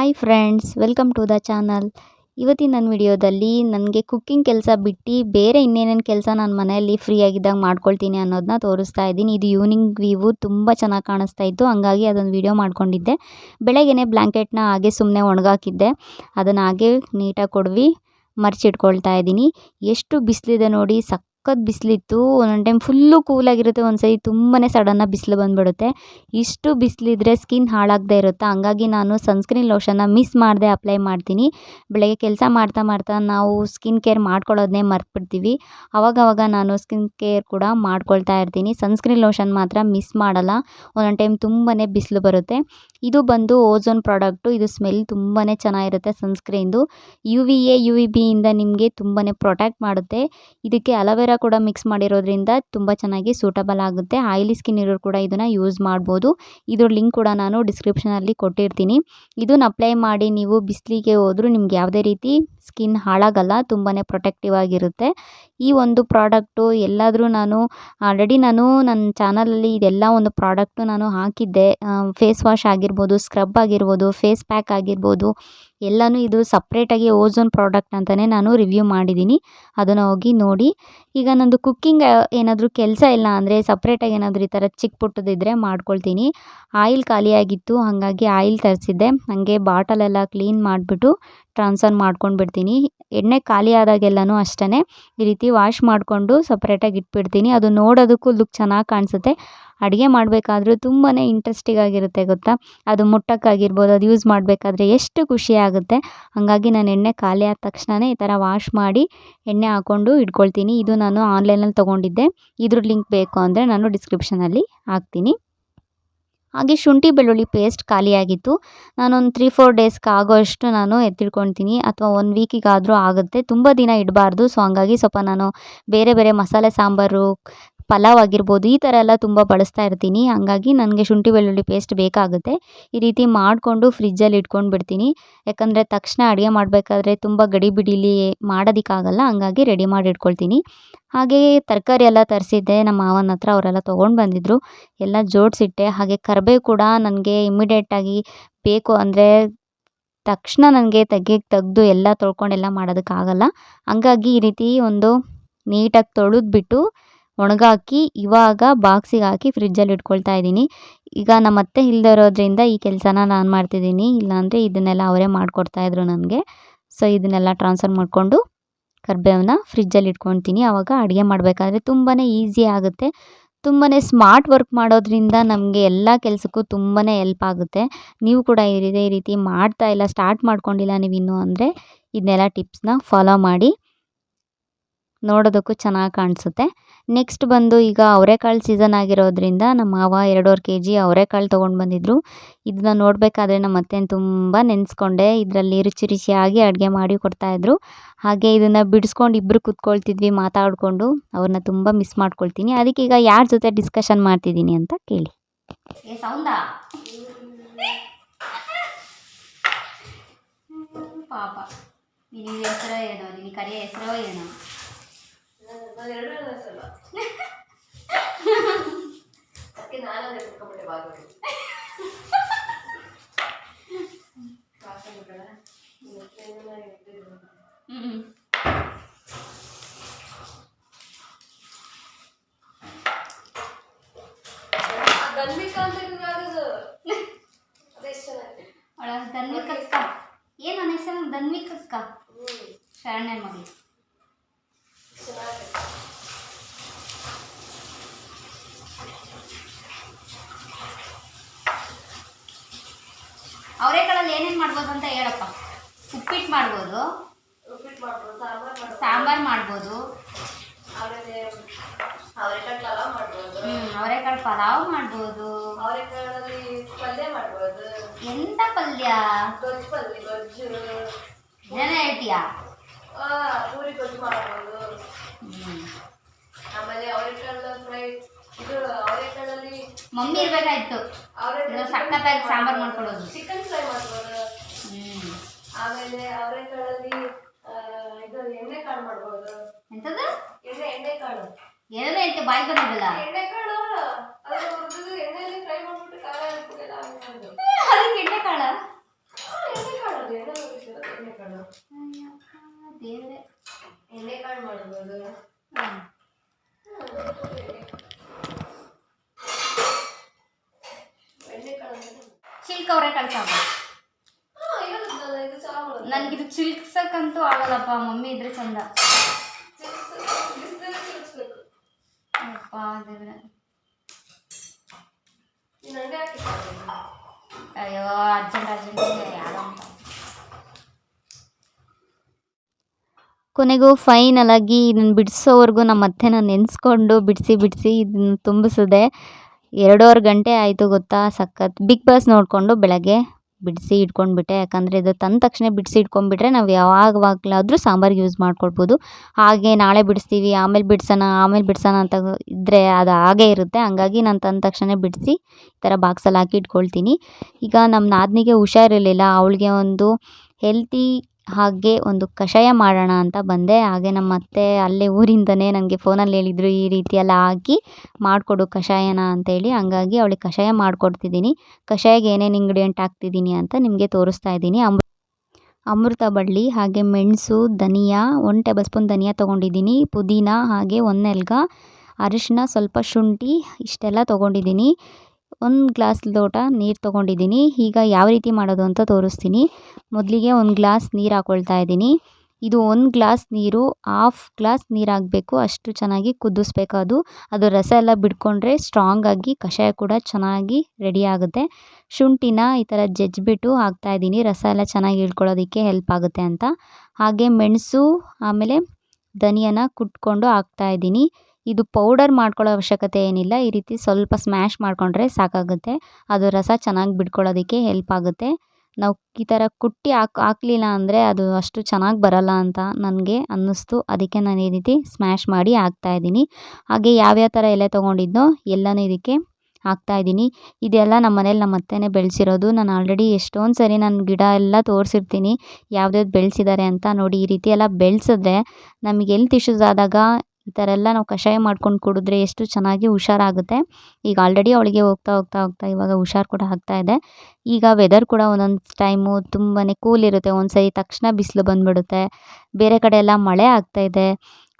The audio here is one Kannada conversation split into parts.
Hi friends welcome to the channel ಇವತ್ತಿನ ನನ್ನ ವಿಡಿಯೋದಲ್ಲಿ ನನಗೆ ಕುಕ್ಕಿಂಗ್ ಕೆಲಸ ಬಿಟ್ಟು ಬೇರೆ ಇನ್ನೇನೇನು ಕೆಲಸ ನಾನು ಮನೆಯಲ್ಲಿ ಫ್ರೀ ಆಗಿದ್ದಾಗ ಮಾಡ್ಕೊಳ್ತೀನಿ ಅನ್ನೋದನ್ನ ತೋರಿಸ್ತಾ ಇದ್ದೀನಿ. ಇದು ಈವ್ನಿಂಗ್ ವೀವು ತುಂಬ ಚೆನ್ನಾಗಿ ಕಾಣಿಸ್ತಾ ಇತ್ತು. ಹಂಗಾಗಿ ಅದೊಂದು ವಿಡಿಯೋ ಮಾಡ್ಕೊಂಡಿದ್ದೆ. ಬೆಳಗ್ಗೆನೇ ಬ್ಲ್ಯಾಂಕೆಟ್ನ ಹಾಗೆ ಸುಮ್ಮನೆ ಒಣಗಾಕಿದ್ದೆ. ಅದನ್ನು ಹಾಗೆ ನೀಟಾಗಿ ಕೊಡ್ವಿ, ಮರ್ಚಿಟ್ಕೊಳ್ತಾ ಇದ್ದೀನಿ. ಎಷ್ಟು ಬಿಸಿಲಿದೆ ನೋಡಿ ಸಖತ್ ಬಿಸಿಲಿತ್ತು. ಒಂದೊಂದು ಟೈಮ್ ಫುಲ್ಲು ಕೂಲಾಗಿರುತ್ತೆ ಒಂದು ಸರಿ ತುಂಬಾ ಸಡನ್ನಾಗಿ ಬಿಸಿಲು ಬಂದುಬಿಡುತ್ತೆ. ಇಷ್ಟು ಬಿಸಿಲಿದ್ರೆ ಸ್ಕಿನ್ ಹಾಳಾಗದೇ ಇರುತ್ತೆ? ಹಂಗಾಗಿ ನಾನು ಸನ್ಸ್ಕ್ರೀನ್ ಲೋಷನ್ನ ಮಿಸ್ ಮಾಡದೆ ಅಪ್ಲೈ ಮಾಡ್ತೀನಿ. ಬೆಳಗ್ಗೆ ಕೆಲಸ ಮಾಡ್ತಾ ಮಾಡ್ತಾ ನಾವು ಸ್ಕಿನ್ ಕೇರ್ ಮಾಡ್ಕೊಳ್ಳೋದನ್ನೇ ಮರ್ತ್ಬಿಡ್ತೀವಿ. ಅವಾಗವಾಗ ನಾನು ಸ್ಕಿನ್ ಕೇರ್ ಕೂಡ ಮಾಡ್ಕೊಳ್ತಾ ಇರ್ತೀನಿ. ಸನ್ಸ್ಕ್ರೀನ್ ಲೋಷನ್ ಮಾತ್ರ ಮಿಸ್ ಮಾಡಲ್ಲ. ಒಂದೊಂದು ಟೈಮ್ ತುಂಬಾ ಬಿಸಿಲು ಬರುತ್ತೆ. ಇದು ಬಂದು ಓಝೋನ್ ಪ್ರಾಡಕ್ಟು ಇದು ಸ್ಮೆಲ್ ತುಂಬಾ ಚೆನ್ನಾಗಿರುತ್ತೆ ಸನ್ಸ್ಕ್ರೀನ್ದು U V A U V ಬಿಯಿಂದ ನಿಮಗೆ ತುಂಬಾ ಪ್ರೊಟೆಕ್ಟ್ ಮಾಡುತ್ತೆ. ಇದಕ್ಕೆ ಅಲೋವೆರಾ ಕೂಡ ಮಿಕ್ಸ್ ಮಾಡಿರೋದ್ರಿಂದ ತುಂಬ ಚೆನ್ನಾಗಿ ಸೂಟಬಲ್ ಆಗುತ್ತೆ. ಆಯಿಲಿ ಸ್ಕಿನ್ ಇರೋರು ಕೂಡ ಇದನ್ನು ಯೂಸ್ ಮಾಡ್ಬೋದು. ಇದ್ರ ಲಿಂಕ್ ಕೂಡ ನಾನು ಡಿಸ್ಕ್ರಿಪ್ಷನಲ್ಲಿ ಕೊಟ್ಟಿರ್ತೀನಿ. ಇದನ್ನ ಅಪ್ಲೈ ಮಾಡಿ ನೀವು ಬಿಸಿಲಿಗೆ ಹೋದರೂ ನಿಮ್ಗೆ ಯಾವುದೇ ರೀತಿ ಸ್ಕಿನ್ ಹಾಳಾಗಲ್ಲ ತುಂಬಾ ಪ್ರೊಟೆಕ್ಟಿವ್ ಆಗಿರುತ್ತೆ. ಈ ಒಂದು ಪ್ರಾಡಕ್ಟು ಎಲ್ಲಾದರೂ ನಾನು, ಆಲ್ರೆಡಿ ನಾನು ನನ್ನ ಚಾನಲಲ್ಲಿ ಇದೆಲ್ಲ ಒಂದು ಪ್ರಾಡಕ್ಟು ನಾನು ಹಾಕಿದ್ದೆ. ಫೇಸ್ ವಾಶ್ ಆಗಿರ್ಬೋದು, ಸ್ಕ್ರಬ್ ಆಗಿರ್ಬೋದು, ಫೇಸ್ ಪ್ಯಾಕ್ ಆಗಿರ್ಬೋದು, ಎಲ್ಲನೂ ಇದು ಸಪ್ರೇಟಾಗಿ ಓಝೋನ್ ಪ್ರಾಡಕ್ಟ್ ಅಂತಲೇ ನಾನು ರಿವ್ಯೂ ಮಾಡಿದ್ದೀನಿ. ಅದನ್ನು ಹೋಗಿ ನೋಡಿ. ಈಗ ನಂದು ಕುಕ್ಕಿಂಗ್ ಏನಾದರೂ ಕೆಲಸ ಇಲ್ಲ ಅಂದರೆ ಸಪ್ರೇಟಾಗಿ ಏನಾದರೂ ಈ ಥರ ಚಿಕ್ಕ ಪುಟ್ಟದಿದ್ದರೆ ಮಾಡ್ಕೊಳ್ತೀನಿ. ಆಯಿಲ್ ಖಾಲಿಯಾಗಿತ್ತು, ಹಾಗಾಗಿ ಆಯಿಲ್ ತರಿಸಿದ್ದೆ. ಹಾಗೆ ಬಾಟಲೆಲ್ಲ ಕ್ಲೀನ್ ಮಾಡಿಬಿಟ್ಟು ಟ್ರಾನ್ಸ್ಫರ್ ಮಾಡ್ಕೊಂಡು ಬಿಡ್ತೀನಿ. ಎಣ್ಣೆ ಖಾಲಿ ಆದಾಗೆಲ್ಲನೂ ಅಷ್ಟೇ ಈ ರೀತಿ ವಾಶ್ ಮಾಡಿಕೊಂಡು ಸಪ್ರೇಟಾಗಿ ಇಟ್ಬಿಡ್ತೀನಿ. ಅದು ನೋಡೋದಕ್ಕೂ ಲುಕ್ ಚೆನ್ನಾಗಿ ಕಾಣಿಸುತ್ತೆ. ಅಡುಗೆ ಮಾಡಬೇಕಾದ್ರೂ ತುಂಬಾ ಇಂಟ್ರೆಸ್ಟಿಂಗ್ ಆಗಿರುತ್ತೆ ಗೊತ್ತಾ? ಅದು ಮುಟ್ಟಕ್ಕಾಗಿರ್ಬೋದು, ಅದು ಯೂಸ್ ಮಾಡಬೇಕಾದ್ರೆ ಎಷ್ಟು ಖುಷಿ ಆಗುತ್ತೆ. ಹಾಗಾಗಿ ನಾನು ಎಣ್ಣೆ ಖಾಲಿ ಆದ ತಕ್ಷಣವೇ ಈ ಥರ ವಾಶ್ ಮಾಡಿ ಎಣ್ಣೆ ಹಾಕ್ಕೊಂಡು ಇಟ್ಕೊಳ್ತೀನಿ. ಇದು ನಾನು ಆನ್ಲೈನಲ್ಲಿ ತೊಗೊಂಡಿದ್ದೆ. ಇದ್ರ ಲಿಂಕ್ ಬೇಕು ಅಂದರೆ ನಾನು ಡಿಸ್ಕ್ರಿಪ್ಷನಲ್ಲಿ ಹಾಕ್ತೀನಿ. ಹಾಗೆ ಶುಂಠಿ ಬೆಳ್ಳುಳ್ಳಿ ಪೇಸ್ಟ್ ಖಾಲಿಯಾಗಿತ್ತು. ನಾನೊಂದು ತ್ರೀ ಫೋರ್ ಡೇಸ್ಗೆ ಆಗೋಷ್ಟು ನಾನು ಎತ್ತಿಟ್ಕೊಳ್ತೀನಿ. ಅಥವಾ ಒಂದು ವೀಕಿಗಾದರೂ ಆಗುತ್ತೆ. ತುಂಬ ದಿನ ಇಡಬಾರ್ದು. ಸೊ ಹಂಗಾಗಿ ಸ್ವಲ್ಪ ನಾನು ಬೇರೆ ಬೇರೆ ಮಸಾಲೆ ಸಾಂಬಾರು ಪಲಾವ್ ಆಗಿರ್ಬೋದು ಈ ಥರ ಎಲ್ಲ ತುಂಬ ಬಳಸ್ತಾ ಇರ್ತೀನಿ. ಹಂಗಾಗಿ ನನಗೆ ಶುಂಠಿ ಬೆಳ್ಳುಳ್ಳಿ ಪೇಸ್ಟ್ ಬೇಕಾಗುತ್ತೆ. ಈ ರೀತಿ ಮಾಡಿಕೊಂಡು ಫ್ರಿಜ್ಜಲ್ಲಿ ಇಟ್ಕೊಂಡು ಬಿಡ್ತೀನಿ. ಯಾಕಂದರೆ ತಕ್ಷಣ ಅಡುಗೆ ಮಾಡಬೇಕಾದ್ರೆ ತುಂಬ ಗಡಿಬಿಡಿಲಿ ಮಾಡೋದಕ್ಕಾಗಲ್ಲ, ಹಂಗಾಗಿ ರೆಡಿ ಮಾಡಿ ಇಟ್ಕೊಳ್ತೀನಿ. ಹಾಗೆಯೇ ತರಕಾರಿ ಎಲ್ಲ ತರಿಸಿದ್ದೆ, ನಮ್ಮ ಮಾವನ ಹತ್ರ ಅವರೆಲ್ಲ ತೊಗೊಂಡು ಬಂದಿದ್ದರು ಎಲ್ಲ ಜೋಡಿಸಿಟ್ಟೆ. ಹಾಗೆ ಕರಿಬೇವು ಕೂಡ ನನಗೆ ಇಮ್ಮಿಡಿಯೇಟಾಗಿ ಬೇಕು ಅಂದರೆ ತಕ್ಷಣ ನನಗೆ ತೆಗೆ ತೆಗೆದು ಎಲ್ಲ ತೊಳ್ಕೊಂಡೆಲ್ಲ ಮಾಡೋದಕ್ಕಾಗಲ್ಲ. ಹಂಗಾಗಿ ಈ ರೀತಿ ಒಂದು ನೀಟಾಗಿ ತೊಳೆದ್ಬಿಟ್ಟು ಒಣಗಾಕಿ ಇವಾಗ ಬಾಕ್ಸಿಗೆ ಹಾಕಿ ಫ್ರಿಜ್ಜಲ್ಲಿ ಇಟ್ಕೊಳ್ತಾ ಇದ್ದೀನಿ. ಈಗ ನಮ್ಮ ಅತ್ತೆ ಇಲ್ಲದೆ ಇರೋದ್ರಿಂದ ಈ ಕೆಲಸನ ನಾನು ಮಾಡ್ತಿದ್ದೀನಿ. ಇಲ್ಲಾಂದರೆ ಇದನ್ನೆಲ್ಲ ಅವರೇ ಮಾಡಿಕೊಡ್ತಾಯಿದ್ರು ನನಗೆ. ಸೊ ಇದನ್ನೆಲ್ಲ ಟ್ರಾನ್ಸ್ಫರ್ ಮಾಡಿಕೊಂಡು ಕರ್ಬೇವನ್ನ ಫ್ರಿಜ್ಜಲ್ಲಿ ಇಟ್ಕೊತೀನಿ ಆವಾಗ ಅಡುಗೆ ಮಾಡಬೇಕಾದ್ರೆ ತುಂಬಾ ಈಸಿ ಆಗುತ್ತೆ. ತುಂಬಾ ಸ್ಮಾರ್ಟ್ ವರ್ಕ್ ಮಾಡೋದ್ರಿಂದ ನಮಗೆ ಎಲ್ಲ ಕೆಲಸಕ್ಕೂ ತುಂಬಾ ಎಲ್ಪ್ ಆಗುತ್ತೆ. ನೀವು ಕೂಡ ಇದೇ ರೀತಿ ಮಾಡ್ತಾ ಇಲ್ಲ ಸ್ಟಾರ್ಟ್ ಮಾಡ್ಕೊಂಡಿಲ್ಲ ನೀವು ಇನ್ನೂ ಅಂದರೆ, ಇದನ್ನೆಲ್ಲ ಟಿಪ್ಸ್ನ ಫಾಲೋ ಮಾಡಿ. ನೋಡೋದಕ್ಕೂ ಚೆನ್ನಾಗಿ ಕಾಣಿಸುತ್ತೆ. ನೆಕ್ಸ್ಟ್ ಬಂದು ಈಗ ಅವರೆಕಾಳು ಸೀಸನ್ ಆಗಿರೋದ್ರಿಂದ ನಮ್ಮ ಮಾವ ಎರಡೂವರೆ ಕೆ ಜಿ ಅವರೆಕಾಳು ತೊಗೊಂಡು ಬಂದಿದ್ದರು ಇದನ್ನ ನೋಡಬೇಕಾದ್ರೆ ನಮ್ಮ ಅತ್ತೆನ ತುಂಬ ನೆನೆಸ್ಕೊಂಡೆ. ಇದರಲ್ಲಿ ರುಚಿ ರುಚಿಯಾಗಿ ಅಡುಗೆ ಮಾಡಿ ಕೊಡ್ತಾಯಿದ್ರು ಹಾಗೆ ಇದನ್ನು ಬಿಡಿಸ್ಕೊಂಡು ಇಬ್ಬರು ಕೂತ್ಕೊಳ್ತಿದ್ವಿ, ಮಾತಾಡಿಕೊಂಡು. ಅವ್ರನ್ನ ತುಂಬ ಮಿಸ್ ಮಾಡ್ಕೊಳ್ತೀನಿ. ಅದಕ್ಕೆ ಈಗ ಯಾರ ಜೊತೆ ಡಿಸ್ಕಷನ್ ಮಾಡ್ತಿದ್ದೀನಿ ಅಂತ ಕೇಳಿ. ಪಾಪ. ನಿನ್ನ ಹೆಸರೋ ಏನೋ ನಿನ್ನ ಕರೆಯ ಹೆಸರೋ ಏನೋ ಹ್ಞೂ ಅವಳ ಧನ್ವಿಕ್ ಅಕ್ಕ ಏನು ನನ್ನ ಹೆಸರು? ಧನ್ವಿಕ್ ಅಕ್ಕ ಶರಣ್ಯ ಮಗಳು. ಅವರೆಕಾಳಲ್ಲಿ ಏನೇನು ಮಾಡ್ಬೋದು ಅಂತ ಹೇಳಪ್ಪ. ಉಪ್ಪಿಟ್ಟು ಮಾಡ್ಬೋದು. ಉಪ್ಪಿಟ್ಟು ಮಾಡ್ಬೋದು ಸಾಂಬಾರ್ ಮಾಡ್ಬೋದು. ಸಾಂಬಾರು ಮಾಡ್ಬೋದು. ಆಮೇಲೆ ಅವರೆಕಾಳು ಪಲಾವ್ ಮಾಡ್ಬೋದು. ಎಂತ ಅವರೆಕಾಳು ಪಲಾವ್ ಮಾಡ್ಬೋದು. ಅವರೆಕಾಳಲ್ಲಿ ಪಲ್ಯ ಮಾಡ್ಬೋದು. ಎಂಥ ಪಲ್ಯ? ಗೊಜ್ಜು ಪಲ್ಯ ಗೊಜ್ಜು. ಏನೇ ಹೇಳ್ತೀಯಾ? ಪೂರಿ ಗೊಜ್ಜು ಮಾಡ್ಬೋದು. ಹ್ಞೂ ಆಮೇಲೆ ಅವರೆಕಾಳು ಫ್ರೈ ಮಮ್ಮಿ ಇರ್ಬೇಕಾಯ್ತು. ಸಕ್ಕತ್ತಾಗಿ ಸಾಂಬಾರ್ ಮಾಡ್ಕೊಡೋದು ಚಿಕನ್ ಫ್ರೈ ಮಾಡ್ಬೋದು. ಆಮೇಲೆ ಅವರೆಕಾಳಲ್ಲಿ ಇದು ಎಣ್ಣೆ ಕಾಳು ಮಾಡ್ಬೋದು. ಎಂಥದ್ದು ಎಣ್ಣೆ ಎಣ್ಣೆ ಕಾಳು. ಏನೇನೋ ಬಾಯಿ ಬಂದಿದ್ದಲ್ಲ ಎಣ್ಣೆ ಕಾಳು? ಅದು ಹುರಿದು ಎಣ್ಣೆಯಲ್ಲಿ ಫ್ರೈ ಮಾಡ್ಬಿಟ್ಟು ಖಾರ ಅದಕ್ಕೆ ಎಣ್ಣೆ ಕಾಳ? ಎಣ್ಣೆ ಅದು ಎಣ್ಣೆ ಕಾಳು. ದೇವ್ರೆ. ಎಣ್ಣೆ ಕಾಳು ಮಾಡ್ಬೋದು ಕಾಳು ಅಂದ್ರೆ ಚಿಲ್ಕ್ ಅವರೇ ಹಾ ಇರೋದಲ್ಲ ಇದು ನನಗಿದು ಚಿಲ್ಕ್ಸಕ್ಕಂತೂ ಆಗಲ್ಲಪ್ಪ ಮಮ್ಮಿ ಇದ್ರೆ ಚಂದ. ಅಪ್ಪ ದೇವ್ರೆ. ನೀನು ಅಯ್ಯೋ ಅರ್ಜೆಂಟ್ ಅರ್ಜೆಂಟ್ ಯಾರೋ ಅಂತ. ಕೊನೆಗೂ ಫೈನಲ್ ಆಗಿ ಇದನ್ನು ಬಿಡಿಸೋವರೆಗೂ ನಮ್ಮ ಅತ್ತೆನ ನೆನೆಸ್ಕೊಂಡು ಬಿಡಿಸಿ ಬಿಡಿಸಿ ಇದನ್ನು ತುಂಬಿಸಿದೆ ಎರಡೂವರೆ ಗಂಟೆ ಆಯಿತು ಗೊತ್ತಾ ಸಖತ್. ಬಿಗ್ ಬಾಸ್ ನೋಡಿಕೊಂಡು ಬೆಳಗ್ಗೆ ಬಿಡಿಸಿ ಇಟ್ಕೊಂಡ್ಬಿಟ್ಟೆ. ಯಾಕಂದರೆ ಇದು ತಂದ ತಕ್ಷಣ ಬಿಡಿಸಿ ಇಟ್ಕೊಂಡ್ಬಿಟ್ರೆ ನಾವು ಯಾವಾಗವಾಗಲಾದರೂ ಸಾಂಬಾರಿಗೆ ಯೂಸ್ ಮಾಡ್ಕೊಳ್ಬೋದು. ಹಾಗೆ ನಾಳೆ ಬಿಡಿಸ್ತೀವಿ, ಆಮೇಲೆ ಬಿಡ್ಸೋಣ ಆಮೇಲೆ ಬಿಡ್ಸೋಣ ಅಂತ ಇದ್ದರೆ ಅದು ಹಾಗೇ ಇರುತ್ತೆ. ಹಂಗಾಗಿ ನಾನು ತಂದ ತಕ್ಷಣ ಬಿಡಿಸಿ ಈ ಥರ ಬಾಕ್ಸಲ್ಲಿ ಹಾಕಿ ಇಟ್ಕೊಳ್ತೀನಿ. ಈಗ ನಮ್ಮ ನಾದಿನಿಗೆ ಹುಷಾರಿರಲಿಲ್ಲ ಅವಳಿಗೆ ಒಂದು ಹೆಲ್ತಿ ಹಾಗೆ ಒಂದು ಕಷಾಯ ಮಾಡೋಣ ಅಂತ ಬಂದೆ. ಹಾಗೆ ನಮ್ಮ ಅತ್ತೆ ಅಲ್ಲೇ ಊರಿಂದನೇ ನನಗೆ ಫೋನಲ್ಲಿ ಹೇಳಿದರು ಈ ರೀತಿ ಎಲ್ಲ ಹಾಕಿ ಮಾಡಿಕೊಡು ಕಷಾಯನ ಅಂತೇಳಿ. ಹಂಗಾಗಿ ಅವಳಿಗೆ ಕಷಾಯ ಮಾಡಿಕೊಡ್ತಿದ್ದೀನಿ. ಕಷಾಯಕ್ಕೆ ಏನೇನು ಇಂಗ್ರೀಡಿಯೆಂಟ್ ಹಾಕ್ತಿದ್ದೀನಿ ಅಂತ ನಿಮಗೆ ತೋರಿಸ್ತಾ ಇದ್ದೀನಿ. ಅಮೃ, ಅಮೃತ ಬಳ್ಳಿ, ಹಾಗೆ ಮೆಣಸು, ಧನಿಯಾ ಒನ್ ಟೇಬಲ್ ಸ್ಪೂನ್ ಧನಿಯಾ ತೊಗೊಂಡಿದ್ದೀನಿ. ಪುದೀನ, ಹಾಗೆ ಒಂದು ನೆಲ್ಗ ಅರಿಶಿನ ಸ್ವಲ್ಪ ಶುಂಠಿ, ಇಷ್ಟೆಲ್ಲ ತೊಗೊಂಡಿದ್ದೀನಿ. ಒಂದು ಗ್ಲಾಸ್ ಲೋಟ ನೀರು ತೊಗೊಂಡಿದ್ದೀನಿ. ಈಗ ಯಾವ ರೀತಿ ಮಾಡೋದು ಅಂತ ತೋರಿಸ್ತೀನಿ. ಮೊದಲಿಗೆ ಒಂದು ಗ್ಲಾಸ್ ನೀರು ಹಾಕ್ಕೊಳ್ತಾ ಇದ್ದೀನಿ. ಇದು ಒಂದು ಗ್ಲಾಸ್ ನೀರು, ಹಾಫ್ ಗ್ಲಾಸ್ ನೀರು ಹಾಕಬೇಕು. ಅಷ್ಟು ಚೆನ್ನಾಗಿ ಕುದಿಸ್ಬೇಕು ಅದು. ಅದು ರಸ ಎಲ್ಲ ಬಿಟ್ಕೊಂಡ್ರೆ ಸ್ಟ್ರಾಂಗಾಗಿ ಕಷಾಯ ಕೂಡ ಚೆನ್ನಾಗಿ ರೆಡಿ ಆಗುತ್ತೆ. ಶುಂಠಿನ ಈ ಥರ ಜಜ್ಜಿಬಿಟ್ಟು ಹಾಕ್ತಾಯಿದ್ದೀನಿ ರಸ ಎಲ್ಲ ಚೆನ್ನಾಗಿ ಇಳ್ಕೊಳ್ಳೋದಕ್ಕೆ ಹೆಲ್ಪ್ ಆಗುತ್ತೆ ಅಂತ. ಹಾಗೆ ಮೆಣಸು, ಆಮೇಲೆ ಧನಿಯಾನ ಕುಟ್ಕೊಂಡು ಹಾಕ್ತಾಯಿದ್ದೀನಿ ಇದು ಪೌಡರ್ ಮಾಡ್ಕೊಳ್ಳೋ ಅವಶ್ಯಕತೆ ಏನಿಲ್ಲ. ಈ ರೀತಿ ಸ್ವಲ್ಪ ಸ್ಮ್ಯಾಶ್ ಮಾಡಿಕೊಂಡ್ರೆ ಸಾಕಾಗುತ್ತೆ. ಅದು ರಸ ಚೆನ್ನಾಗಿ ಬಿಟ್ಕೊಳ್ಳೋದಕ್ಕೆ ಹೆಲ್ಪ್ ಆಗುತ್ತೆ. ನಾವು ಈ ಥರ ಕುಟ್ಟಿ ಹಾಕ್, ಹಾಕ್ಲಿಲ್ಲ ಅಂದರೆ ಅದು ಅಷ್ಟು ಚೆನ್ನಾಗಿ ಬರಲ್ಲ ಅಂತ ನನಗೆ ಅನ್ನಿಸ್ತು. ಅದಕ್ಕೆ ನಾನು ಈ ರೀತಿ ಸ್ಮ್ಯಾಶ್ ಮಾಡಿ ಹಾಕ್ತಾಯಿದ್ದೀನಿ ಹಾಗೆ ಯಾವ್ಯಾವ ಥರ ಎಲೆ ತೊಗೊಂಡಿದ್ನೋ ಎಲ್ಲನೂ ಇದಕ್ಕೆ ಹಾಕ್ತಾಯಿದ್ದೀನಿ ಇದೆಲ್ಲ ನಮ್ಮ ಮನೇಲಿ ನಮ್ಮ ಅತ್ತೆನೇ ಬೆಳೆಸಿರೋದು. ನಾನು ಆಲ್ರೆಡಿ ಎಷ್ಟೊಂದು ಸರಿ ನಾನು ಗಿಡ ಎಲ್ಲ ತೋರಿಸಿರ್ತೀನಿ. ಯಾವ್ದ್ಯಾವ್ದು ಬೆಳೆಸಿದ್ದಾರೆ ಅಂತ ನೋಡಿ ಈ ರೀತಿ ಎಲ್ಲ ಬೆಳೆಸಿದ್ರೆ ನಮಗೆ ಎಲ್ತ್ ಇಶ್ಯೂಸ್ ಆದಾಗ ಈ ಥರ ಎಲ್ಲ ನಾವು ಕಷಾಯ ಮಾಡ್ಕೊಂಡು ಕುಡಿದ್ರೆ ಎಷ್ಟು ಚೆನ್ನಾಗಿ ಹುಷಾರಾಗುತ್ತೆ. ಈಗ ಆಲ್ರೆಡಿ ಅವಳಿಗೆ ಹೋಗ್ತಾ ಹೋಗ್ತಾ ಹೋಗ್ತಾ ಇವಾಗ ಹುಷಾರು ಕೂಡ ಆಗ್ತಾ ಇದೆ. ಈಗ ವೆದರ್ ಕೂಡ ಒಂದೊಂದು ಟೈಮು ತುಂಬಾ ಕೂಲ್ ಇರುತ್ತೆ. ಒಂದು ತಕ್ಷಣ ಬಿಸಿಲು ಬಂದುಬಿಡುತ್ತೆ. ಬೇರೆ ಕಡೆ ಎಲ್ಲ ಮಳೆ ಆಗ್ತಾ ಇದೆ.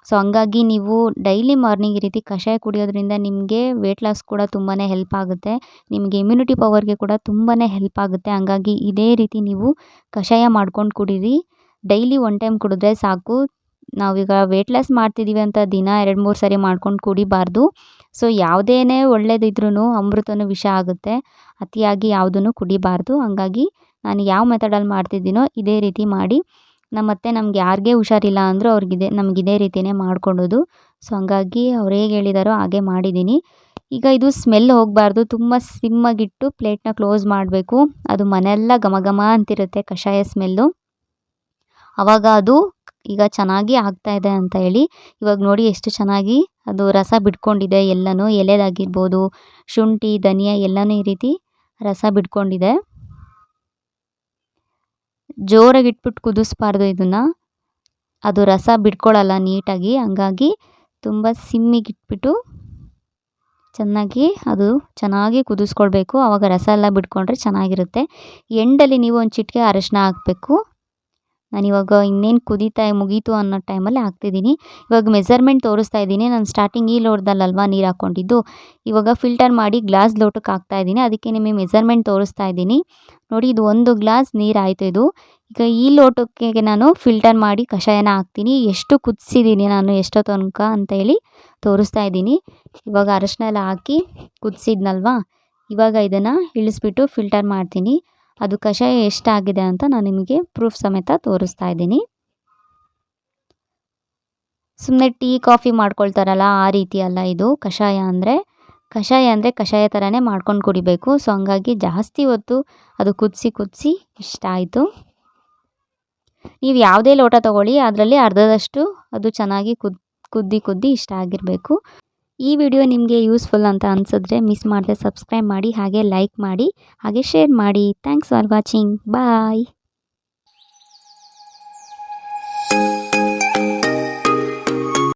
ಸೊ ಹಂಗಾಗಿ ನೀವು ಡೈಲಿ ಮಾರ್ನಿಂಗ್ ಈ ರೀತಿ ಕಷಾಯ ಕುಡಿಯೋದ್ರಿಂದ ನಿಮಗೆ ವೆಯ್ಟ್ ಲಾಸ್ ಕೂಡ ತುಂಬಾ ಹೆಲ್ಪ್ ಆಗುತ್ತೆ. ನಿಮಗೆ ಇಮ್ಯುನಿಟಿ ಪವರ್ಗೆ ಕೂಡ ತುಂಬಾ ಹೆಲ್ಪ್ ಆಗುತ್ತೆ. ಹಂಗಾಗಿ ಇದೇ ರೀತಿ ನೀವು ಕಷಾಯ ಮಾಡ್ಕೊಂಡು ಕುಡೀರಿ. ಡೈಲಿ ಒನ್ ಟೈಮ್ ಕುಡಿದ್ರೆ ಸಾಕು. ನಾವೀಗ ವೆಯ್ಟ್ ಲಾಸ್ ಮಾಡ್ತಿದ್ದೀವಿ ಅಂತ ದಿನ ಎರಡು ಮೂರು ಸರಿ ಮಾಡ್ಕೊಂಡು ಕುಡಿಬಾರ್ದು. ಸೊ ಯಾವುದೇನೇ ಒಳ್ಳೇದಿದ್ರೂ ಅಮೃತನೂ ವಿಷ ಆಗುತ್ತೆ. ಅತಿಯಾಗಿ ಯಾವುದನ್ನು ಕುಡಿಬಾರ್ದು. ಹಂಗಾಗಿ ನಾನು ಯಾವ ಮೆಥಡಲ್ಲಿ ಮಾಡ್ತಿದ್ದೀನೋ ಇದೇ ರೀತಿ ಮಾಡಿ. ನಮ್ಮತ್ತೆ ನಮ್ಗೆ ಯಾರಿಗೆ ಹುಷಾರಿಲ್ಲ ಅಂದರೂ ಅವ್ರಿಗಿದೆ ನಮ್ಗೆ ಇದೇ ರೀತಿಯೇ ಮಾಡ್ಕೊಡೋದು ಸೊ ಹಂಗಾಗಿ ಅವ್ರು ಹೇಗೆ ಹೇಳಿದಾರೋ ಹಾಗೆ ಮಾಡಿದ್ದೀನಿ. ಈಗ ಇದು ಸ್ಮೆಲ್ ಹೋಗಬಾರ್ದು. ತುಂಬ ಸಿಮ್ಮಾಗಿಟ್ಟು ಪ್ಲೇಟ್ನ ಕ್ಲೋಸ್ ಮಾಡಬೇಕು. ಅದು ಮನೆಯೆಲ್ಲ ಘಮ ಘಮ ಅಂತಿರುತ್ತೆ ಕಷಾಯ ಸ್ಮೆಲ್ಲು ಆವಾಗ ಅದು ಈಗ ಚೆನ್ನಾಗಿ ಆಗ್ತಾ ಇದೆ ಅಂತ ಹೇಳಿ. ಇವಾಗ ನೋಡಿ ಎಷ್ಟು ಚೆನ್ನಾಗಿ ಅದು ರಸ ಬಿಟ್ಕೊಂಡಿದೆ. ಎಲ್ಲನೂ ಎಲೆದಾಗಿರ್ಬೋದು, ಶುಂಠಿ, ಧನಿಯಾ ಎಲ್ಲನೂ ಈ ರೀತಿ ರಸ ಬಿಟ್ಕೊಂಡಿದೆ. ಜೋರಾಗಿ ಇಟ್ಬಿಟ್ಟು ಕುದಿಸ್ಬಾರ್ದು ಇದನ್ನು. ಅದು ರಸ ಬಿಟ್ಕೊಳ್ಳಲ್ಲ ನೀಟಾಗಿ. ಹಂಗಾಗಿ ತುಂಬ ಸಿಮ್ಮಿಗೆ ಇಟ್ಬಿಟ್ಟು ಚೆನ್ನಾಗಿ ಅದು ಚೆನ್ನಾಗಿ ಕುದಿಸ್ಕೊಳ್ಬೇಕು. ಆವಾಗ ರಸ ಎಲ್ಲ ಬಿಟ್ಕೊಂಡ್ರೆ ಚೆನ್ನಾಗಿರುತ್ತೆ. ಎಂಡಲ್ಲಿ ನೀವು ಒಂದು ಚಿಟಿಕೆ ಅರಶಿನ ಹಾಕಬೇಕು. ನಾನಿವಾಗ ಇನ್ನೇನು ಕುದೀತಾ ಮುಗೀತು ಅನ್ನೋ ಟೈಮಲ್ಲಿ ಹಾಕ್ತಿದ್ದೀನಿ. ಇವಾಗ ಮೆಸರ್ಮೆಂಟ್ ತೋರಿಸ್ತಾ ಇದ್ದೀನಿ. ನಾನು ಸ್ಟಾರ್ಟಿಂಗ್ ಈ ಲೋಟದಲ್ಲಲ್ವಾ ನೀರು ಹಾಕ್ಕೊಂಡಿದ್ದು. ಇವಾಗ ಫಿಲ್ಟರ್ ಮಾಡಿ ಗ್ಲಾಸ್ ಲೋಟಕ್ಕೆ ಹಾಕ್ತಾ ಇದ್ದೀನಿ. ಅದಕ್ಕೆ ನಿಮಗೆ ಮೆಸರ್ಮೆಂಟ್ ತೋರಿಸ್ತಾ ಇದ್ದೀನಿ. ನೋಡಿ, ಇದು ಒಂದು ಗ್ಲಾಸ್ ನೀರು ಆಯಿತು ಇದು. ಈಗ ಈ ಲೋಟಕ್ಕೆ ನಾನು ಫಿಲ್ಟರ್ ಮಾಡಿ ಕಷಾಯನ ಹಾಕ್ತೀನಿ. ಎಷ್ಟು ಕುದಿಸಿದ್ದೀನಿ ನಾನು, ಎಷ್ಟೋ ತನಕ ಅಂತ ಹೇಳಿ ತೋರಿಸ್ತಾ ಇದ್ದೀನಿ. ಇವಾಗ ಅರಶಿನ ಎಲ್ಲ ಹಾಕಿ ಕುದಿಸಿದ್ನಲ್ವಾ? ಇವಾಗ ಇದನ್ನು ಇಳಿಸ್ಬಿಟ್ಟು ಫಿಲ್ಟರ್ ಮಾಡ್ತೀನಿ. ಅದು ಕಷಾಯ ಎಷ್ಟಾಗಿದೆ ಅಂತ ನಾನು ನಿಮಗೆ ಪ್ರೂಫ್ ಸಮೇತ ತೋರಿಸ್ತಾ ಇದ್ದೀನಿ. ಸುಮ್ಮನೆ ಟೀ, ಕಾಫಿ ಮಾಡ್ಕೊಳ್ತಾರಲ್ಲ, ಆ ರೀತಿ ಅಲ್ಲ ಇದು ಕಷಾಯ ಅಂದರೆ. ಕಷಾಯ ಅಂದರೆ ಕಷಾಯ ಥರನೇ ಮಾಡ್ಕೊಂಡು ಕುಡಿಬೇಕು. ಸೊ ಹಂಗಾಗಿ ಜಾಸ್ತಿ ಹೊತ್ತು ಅದು ಕುದಿಸಿ ಕುದಿಸಿ ಇಷ್ಟ ಆಯಿತು. ನೀವು ಯಾವುದೇ ಲೋಟ ತೊಗೊಳ್ಳಿ, ಅದರಲ್ಲಿ ಅರ್ಧದಷ್ಟು ಅದು ಚೆನ್ನಾಗಿ ಕುದ್, ಕುದ್ದಿ ಕುದ್ದಿ ಇಷ್ಟ ಆಗಿರಬೇಕು. ಈ ವಿಡಿಯೋ ನಿಮಗೆ ಯೂಸ್ಫುಲ್ ಅಂತ ಅನಿಸಿದ್ರೆ ಮಿಸ್ ಮಾಡದೆ ಸಬ್ಸ್ಕ್ರೈಬ್ ಮಾಡಿ, ಹಾಗೆ ಲೈಕ್ ಮಾಡಿ, ಹಾಗೆ ಶೇರ್ ಮಾಡಿ. Thanks for watching bye